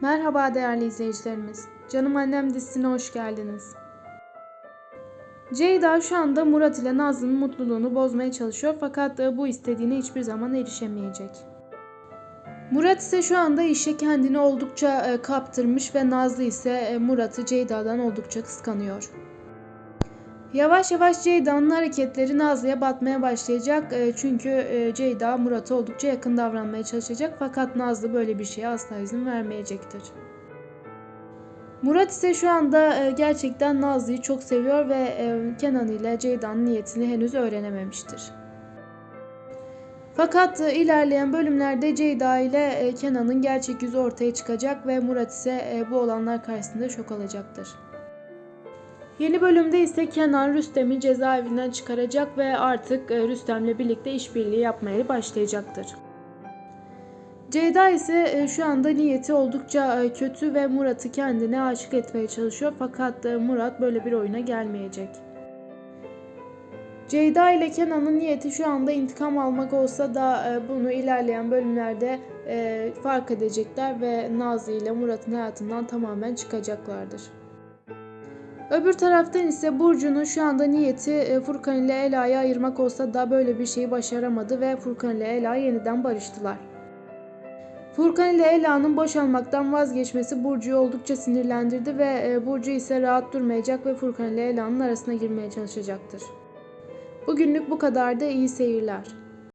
Merhaba değerli izleyicilerimiz. Canım Annem dizisine hoş geldiniz. Ceyda şu anda Murat ile Nazlı'nın mutluluğunu bozmaya çalışıyor fakat bu istediğine hiçbir zaman erişemeyecek. Murat ise şu anda işe kendini oldukça e, kaptırmış ve Nazlı ise e, Murat'ı Ceyda'dan oldukça kıskanıyor. Yavaş yavaş Ceyda'nın hareketleri Nazlı'ya batmaya başlayacak e, çünkü e, Ceyda Murat'a oldukça yakın davranmaya çalışacak fakat Nazlı böyle bir şeye asla izin vermeyecektir. Murat ise şu anda e, gerçekten Nazlı'yı çok seviyor ve e, Kenan ile Ceyda'nın niyetini henüz öğrenememiştir. Fakat ilerleyen bölümlerde Ceyda ile Kenan'ın gerçek yüzü ortaya çıkacak ve Murat ise bu olanlar karşısında şok alacaktır. Yeni bölümde ise Kenan Rüstem'i cezaevinden çıkaracak ve artık e, Rüstem'le birlikte işbirliği yapmaya başlayacaktır. Ceyda ise e, şu anda niyeti oldukça e, kötü ve Murat'ı kendine aşık etmeye çalışıyor fakat Murat böyle bir oyuna gelmeyecek. Ceyda ile Kenan'ın niyeti şu anda intikam almak olsa da bunu ilerleyen bölümlerde fark edecekler ve Nazlı ile Murat'ın hayatından tamamen çıkacaklardır. Öbür taraftan ise Burcu'nun şu anda niyeti e, Furkan ile Ela'yı ayırmak olsa da böyle bir şeyi başaramadı ve Furkan ile Ela yeniden barıştılar. Furkan ile Ela'nın boşanmaktan vazgeçmesi Burcu'yu oldukça sinirlendirdi ve e, Burcu ise rahat durmayacak ve Furkan ile Ela'nın arasına girmeye çalışacaktır. Bugünlük bu kadar da iyi seyirler.